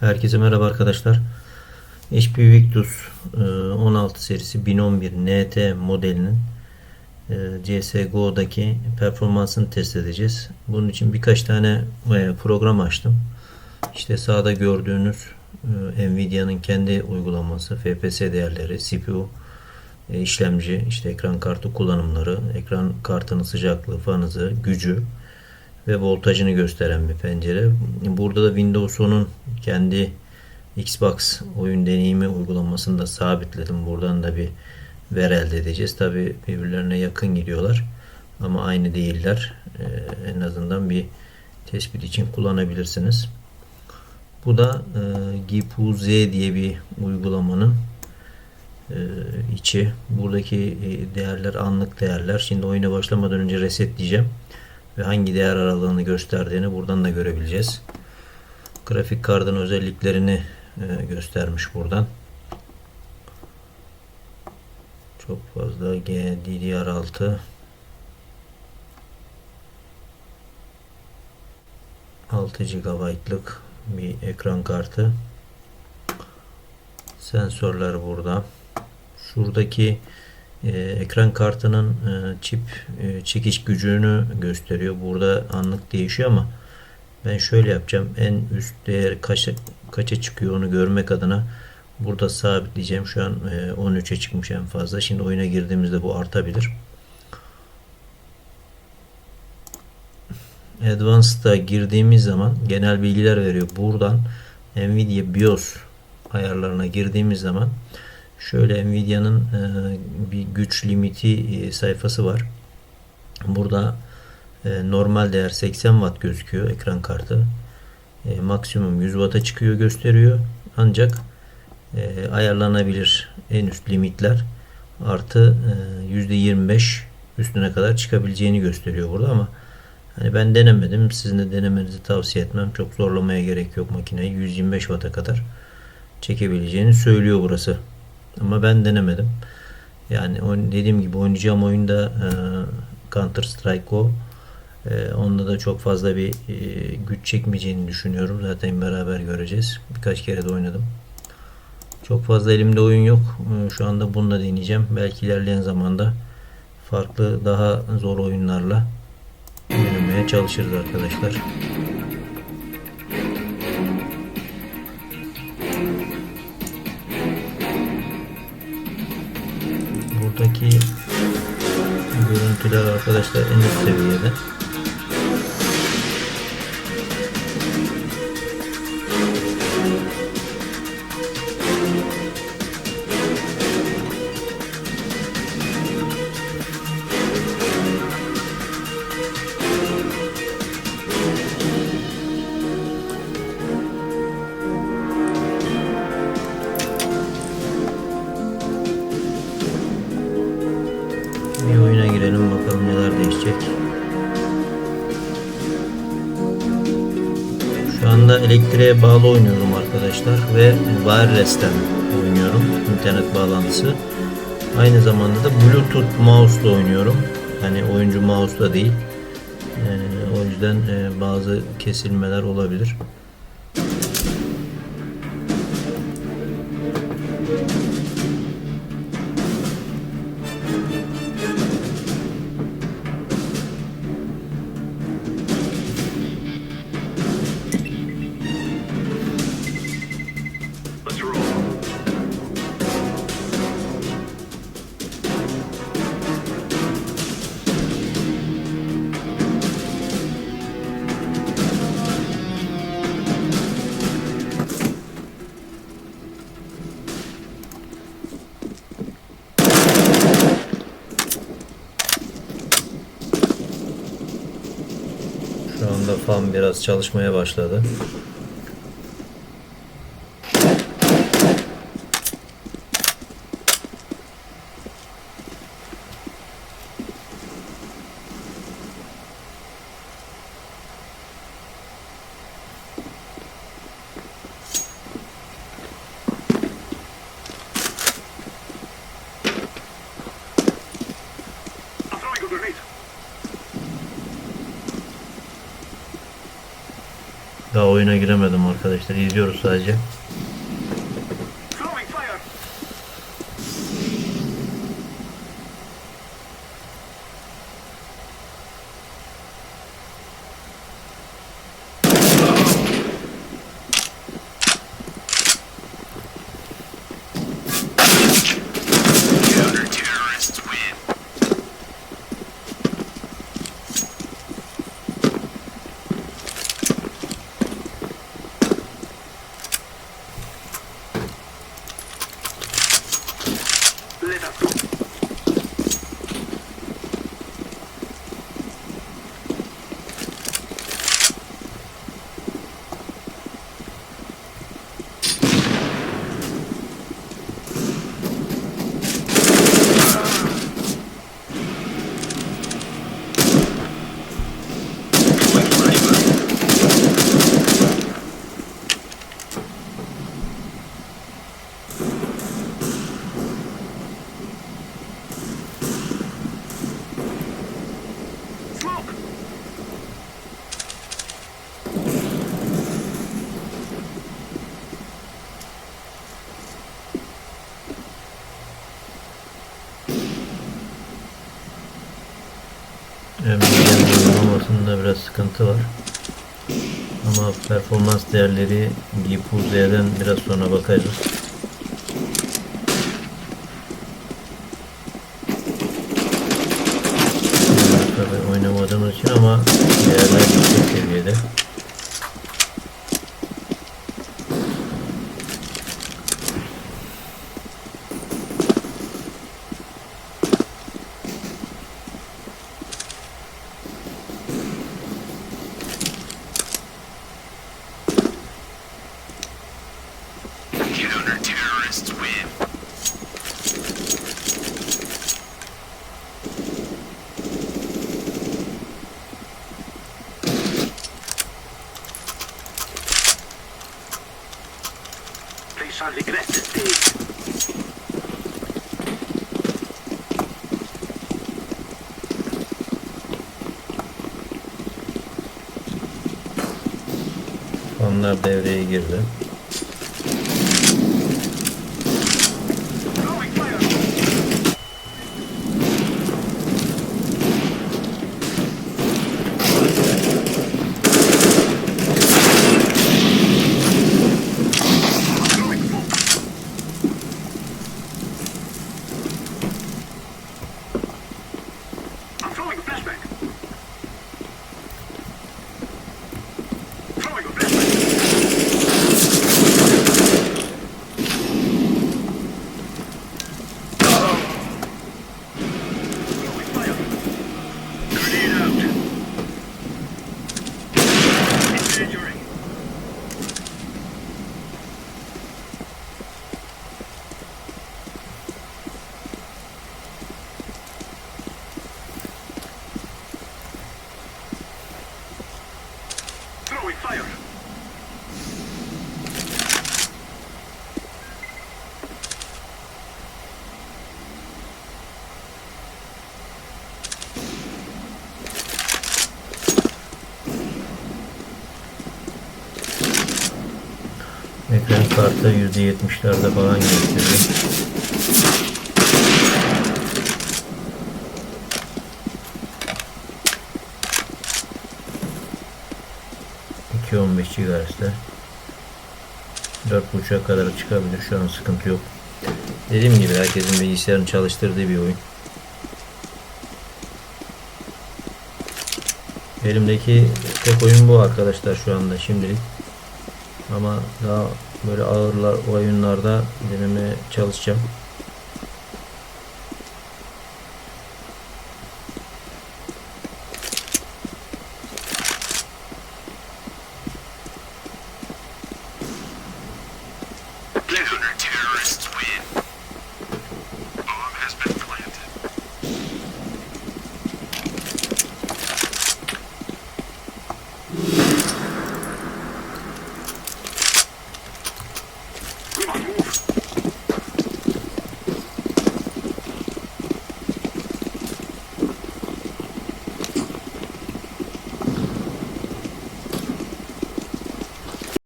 Herkese merhaba arkadaşlar. HP Victus e, 16 serisi 1011 NT modelinin e, CSGO'daki performansını test edeceğiz. Bunun için birkaç tane e, program açtım. İşte sağda gördüğünüz e, Nvidia'nın kendi uygulaması, FPS değerleri, CPU, e, işlemci, işte ekran kartı kullanımları, ekran kartının sıcaklığı, fan hızı, gücü ve voltajını gösteren bir pencere. Burada da Windows 10'un kendi Xbox oyun deneyimi uygulamasını da sabitledim. Buradan da bir ver elde edeceğiz. Tabi birbirlerine yakın gidiyorlar ama aynı değiller. Ee, en azından bir tespit için kullanabilirsiniz. Bu da e, GPU Z diye bir uygulamanın e, içi. Buradaki e, değerler anlık değerler. Şimdi oyuna başlamadan önce resetleyeceğim ve hangi değer aralığını gösterdiğini buradan da görebileceğiz. Grafik kartın özelliklerini e, göstermiş buradan. Çok fazla GDDR6 6 GB'lık bir ekran kartı. Sensörler burada. Şuradaki e, ekran kartının e, çip e, çekiş gücünü gösteriyor. Burada anlık değişiyor ama ben şöyle yapacağım. En üst değer kaça, kaça çıkıyor onu görmek adına burada sabitleyeceğim. Şu an e, 13'e çıkmış en fazla. Şimdi oyuna girdiğimizde bu artabilir. Advanced'a girdiğimiz zaman genel bilgiler veriyor. Buradan Nvidia BIOS ayarlarına girdiğimiz zaman şöyle Nvidia'nın e, bir güç limiti e, sayfası var. Burada e, normal değer 80 Watt gözüküyor ekran kartı. Maksimum 100 Watt'a çıkıyor gösteriyor. Ancak ayarlanabilir en üst limitler artı e, %25 üstüne kadar çıkabileceğini gösteriyor burada ama hani ben denemedim. Sizin de denemenizi tavsiye etmem. Çok zorlamaya gerek yok makineyi. 125 Watt'a kadar çekebileceğini söylüyor burası. Ama ben denemedim. Yani dediğim gibi oynayacağım oyunda e, Counter Strike Go. E, onda da çok fazla bir e, güç çekmeyeceğini düşünüyorum. Zaten beraber göreceğiz. Birkaç kere de oynadım. Çok fazla elimde oyun yok. E, şu anda bununla deneyeceğim. Belki ilerleyen zamanda farklı daha zor oyunlarla oynamaya çalışırız arkadaşlar. Buradaki görüntüler arkadaşlar en üst seviyede. Anda elektriğe bağlı oynuyorum arkadaşlar ve wireless'ten oynuyorum internet bağlantısı. Aynı zamanda da Bluetooth mouse oynuyorum. Hani oyuncu mouse'la değil. Ee, o yüzden e, bazı kesilmeler olabilir. Şu anda fan biraz çalışmaya başladı. Oyuna giremedim arkadaşlar. İzliyoruz sadece. Sıkıntı var. Ama performans değerleri GPU'dan biraz sonra bakarız. Tabii oynamadığımız için ama shall regret. Fanlar devreye girdi. Ekran kartı %70'lerde falan gösteriyor. ...2.15 GHz'de... ...4.5'a kadar çıkabilir. Şu an sıkıntı yok. Dediğim gibi herkesin bilgisayarını çalıştırdığı bir oyun. Elimdeki tek oyun bu arkadaşlar şu anda şimdilik. Ama daha böyle ağırlar oyunlarda denemeye çalışacağım.